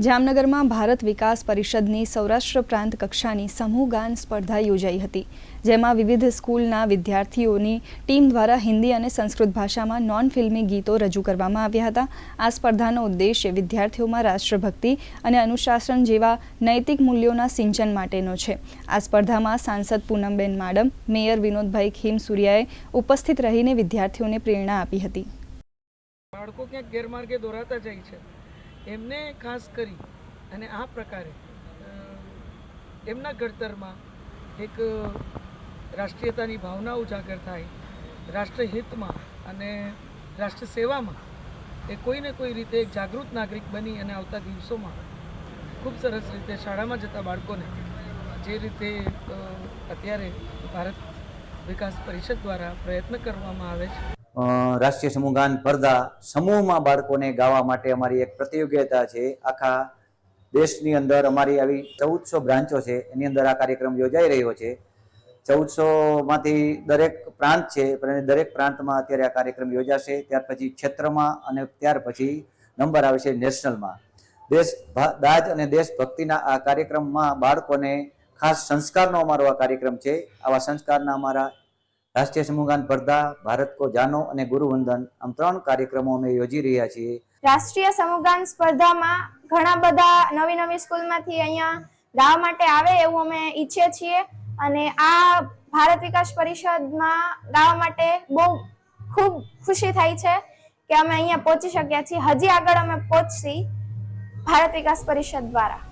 જામનગરમાં ભારત વિકાસ પરિષદની સૌરાષ્ટ્ર પ્રાંત કક્ષાની સમૂહ ગાન સ્પર્ધા યોજાઈ હતી, જેમાં વિવિધ સ્કૂલના વિદ્યાર્થીઓની ટીમ દ્વારા હિન્દી અને સંસ્કૃત ભાષામાં નોન ફિલ્મી ગીતો રજૂ કરવામાં આવ્યા હતા. આ સ્પર્ધાનો ઉદ્દેશ્ય વિદ્યાર્થીઓમાં રાષ્ટ્રભક્તિ અને અનુશાસન જેવા નૈતિક મૂલ્યોના સિંચન માટેનો છે. આ સ્પર્ધામાં સાંસદ પૂનમબેન માડમ, મેયર વિનોદભાઈ ખીમસુરિયાએ ઉપસ્થિત રહીને વિદ્યાર્થીઓને પ્રેરણા આપી હતી. બાળકો ક્યાંક ગેરમાર્ગે દોરાતા જાય છે. એમને ખાસ કરી અને આ પ્રકારે એમના ઘડતરમાં એક રાષ્ટ્રીયતાની ભાવના ઉજાગર થાય, રાષ્ટ્રહિતમાં અને રાષ્ટ્ર સેવામાં એ કોઈને કોઈ રીતે એક જાગૃત નાગરિક બની અને આવતા દિવસોમાં ખૂબ સરસ રીતે શાળામાં જતા બાળકોને જે રીતે અત્યારે ભારત વિકાસ પરિષદ દ્વારા પ્રયત્ન કરવામાં આવે છે. રાષ્ટ્રીય સમૂહગાન સ્પર્ધા સમૂહમાં બાળકોને ગાવા માટે અમારી એક પ્રતિયોગિતા છે. આખા દેશની અંદર અમારી આવી ચૌદસો બ્રાન્ચો છે. એની અંદર આ કાર્યક્રમ યોજાઈ રહ્યો છે. ચૌદસો માંથી દરેક પ્રાંત છે દરેક પ્રાંતમાં અત્યારે આ કાર્યક્રમ યોજાશે. ત્યાર પછી ક્ષેત્રમાં અને ત્યાર પછી નંબર આવે છે નેશનલમાં. દેશ દાજ અને દેશભક્તિના આ કાર્યક્રમમાં બાળકોને ખાસ સંસ્કારનો અમારો આ કાર્યક્રમ છે. આવા સંસ્કારના અમારા રાષ્ટ્રીય સમૂહગાન સ્પર્ધા, ભારત કો જાનો અને ગુરુવંદન આમ ત્રણ કાર્યક્રમો અમે યોજી રહ્યા છીએ. રાષ્ટ્રીય સમૂહગાન સ્પર્ધામાં ઘણા બધા નવી નવી સ્કૂલમાંથી અહીંયા ગાવા માટે આવે એવું અમે ઈચ્છીએ છીએ. અને આ ભારત વિકાસ પરિષદમાં ગાવા માટે બહુ ખૂબ ખુશી થાય છે કે અમે અહીંયા પહોંચી શક્યા છીએ. હજી આગળ અમે પહોંચશી ભારત વિકાસ પરિષદ દ્વારા.